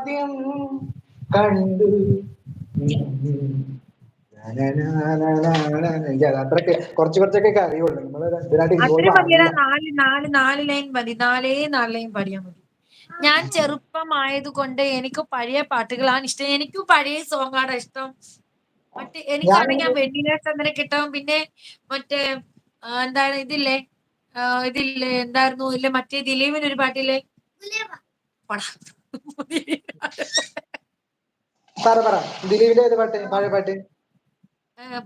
ആദ്യം കണ്ടു. അത്രയ്ക്ക് കുറച്ച് കുറച്ചൊക്കെ അറിയുള്ളൂ. നമ്മൾ ചെറുപ്പമായത് കൊണ്ട് ഞാൻ എനിക്ക് പഴയ പാട്ടുകളാണ് ഇഷ്ടം. എനിക്കും പഴയ സോങ് ആണ് ഇഷ്ടം. മറ്റേ എനിക്കാണെങ്കിൽ ഞാൻ വെണ്ണില കിട്ടും പിന്നെ മറ്റേ എന്താണ് ഇതില്ലേ? ഇതില്ലേ എന്തായിരുന്നു? ഇല്ല മറ്റേ ദിലീപിന് ഒരു പാട്ടില്ലേ? പോടാ. പറ പറ. ദിലീപിന്റെ ഏത് പാട്ട്? പഴയ പാട്ട്?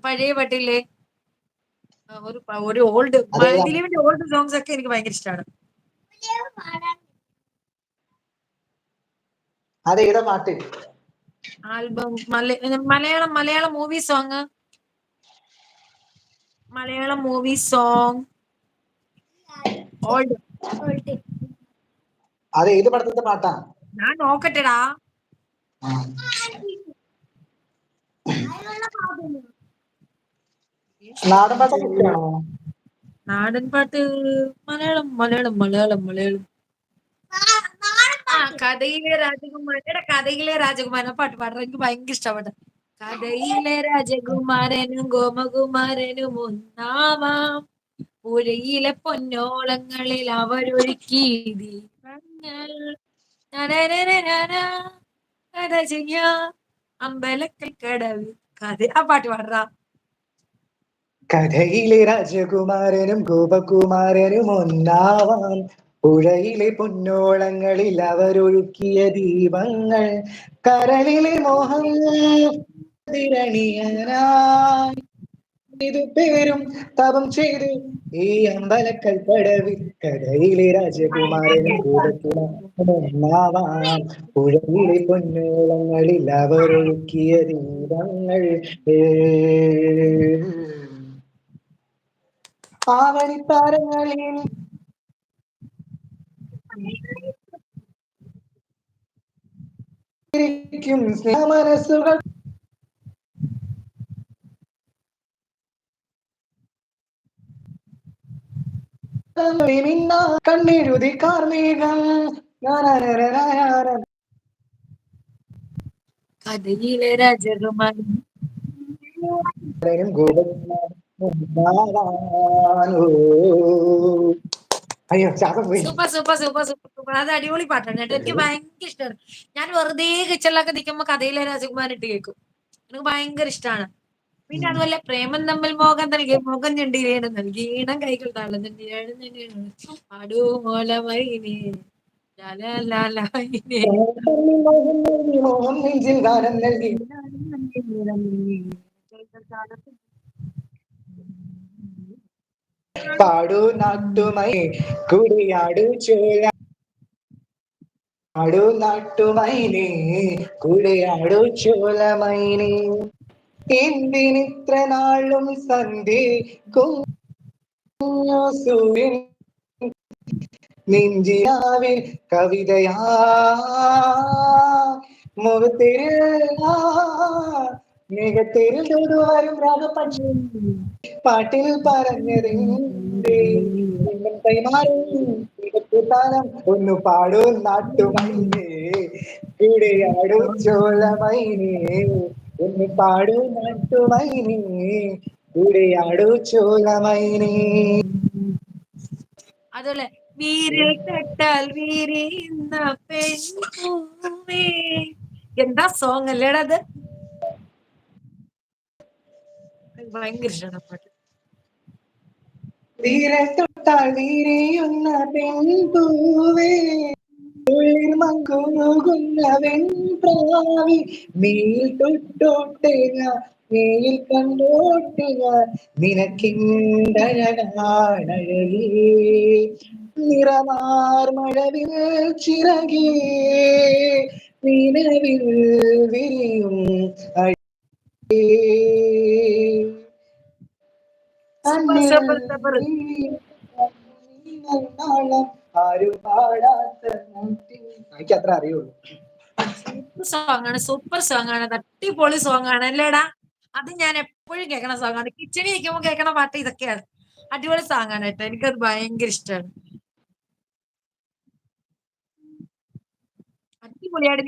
പഴയ പാട്ടില്ലേ? ഒരു ഒരു ഓൾഡ് ദിലീപിന്റെ ഓൾഡ് സോങ്സ് ഒക്കെ എനിക്ക് ഭയങ്കര ഇഷ്ടമാണ് അത് ഏതാ പാട്ട്? Album Malayalam Malayalam movie song Malayalam movie song old അത് ഏത് പടത്തിന്റെ പാട്ടാ? ഞാൻ നോക്കട്ടെടാ. നാടൻ പാട്ട് നാടൻ പാട്ട് മലയാളം മലയാളം മലയാളം മലയാളം. ആ കഥയിലെ രാജകുമാരൻ എടാ കഥയിലെ രാജകുമാരൻ. പാട്ട് പാടാൻ എനിക്ക് ഭയങ്കര ഇഷ്ടപ്പെട്ട കഥയിലെ രാജകുമാരനും ഗോമകുമാരനും ഒന്നാവാം. പുഴയിലെ പൊന്നോളങ്ങളിൽ അവരൊരുക്കി. ദീപങ്ങൾ പാട്ട് പാടാ കഥയിലെ രാജകുമാരനും ഗോപകുമാരനും ഒന്നാവാൻ പുഴയിലെ പൊന്നോളങ്ങളിൽ അവരൊഴുക്കിയ ദീപങ്ങൾ കരളിലെ മോഹങ്ങൾ തിരണിയനായി. ഇത് പേരും തപം ചെയ്തു. ഈ അമ്പലക്കൽ പടവിൽ കടയിലെ രാജകുമാരനും ഒന്നാവാൻ പുഴയിലെ പൊന്നോളങ്ങളിൽ അവരൊഴുക്കിയ ദീപങ്ങൾ. ആവണിത്താരങ്ങളിൽ ഇരിക്കും കണ്ണെഴുതി കാർമേഘം. ഞാനാരാരാരാരാ. കഥയിലെ രാജകുമാരൻ ും അയ്യോ ശ്വാസം പോയി. Super super super super super. അത് അടിപൊളി പാട്ടാണ് കേട്ടോ. എനിക്ക് ഭയങ്കര ഇഷ്ടമാണ് ഞാൻ വെറുതെ കിച്ചണിലൊക്കെ നിൽക്കുമ്പോ കഥയിലെ രാജകുമാരൻ ഇട്ട് കേൾക്കും. എനിക്ക് ഭയങ്കര ഇഷ്ടമാണ് പിന്നെ അതുപോലെ പ്രേമം തമ്മിൽ മോഹം നൽകി മുഖം ഞെണ്ടിയാണ് നൽകിയിടം കൈകൾ താളം. മോഹം നൽകി പാടൂ നാട്ടുമൈ കുടിയാടു ചോല. ആടൂ കുടിയാടൂ ചോലമൈനേ എന്തിനിത്ര നാളും സന്ധി കുഞ്ഞു സൂര്യൻ നെഞ്ചിയാവിൽ കവിതയാ. മുഖത്തിൽ മികത്തിൽ വരും രാഗപക്ഷി പാട്ടിൽ കൈമാറും. താനം ഒന്ന് പാടും നാട്ടുമൈനേ. കൂടെയാടൂ ചോളമൈനേ. ഒന്ന് പാടൂ നാട്ടുമൈനേ കൂടെയാടൂ അതുപോലെ വീരിൽ കെട്ടാൽ വീരിയുന്ന പെൺപൂവേ എന്താ സോങ് അല്ലേടാ അത്? ഭയങ്കര ഇഷ്ടമാണ് ആ പാട്ട് തൊട്ടാൽ വീരിയുന്ന പെൺപൂവേ മങ്കുമുകുന്ന വെൺപ്രാവി മേൽ തൊട്ടോട്ടുക മേൽ കണ്ടോട്ടെ ഞാൻ നിനക്കിണ്ടഴകാണഴകേ നിറമാർ മഴവിൽ ചിറകേ നിലവിൽ വിരിയും സൂപ്പർ ആരും എനിക്ക് അത്ര അറിയുള്ളൂ. സൂപ്പർ സോങ് ആണ് സൂപ്പർ സോങ് ആണ്. തട്ടിപ്പൊളി സോങ് ആണ്. അല്ലേടാ? അത് ഞാൻ എപ്പോഴും കേൾക്കണ സോങ് ആണ്. കിച്ചണിൽ നിൽക്കുമ്പോൾ കേൾക്കണ പാട്ട് ഇതൊക്കെയാണ്. അടിപൊളി സോങ് ആണ് കേട്ടോ. എനിക്കത് ഭയങ്കര ഇഷ്ടമാണ് അടിപൊളിയായിട്ട്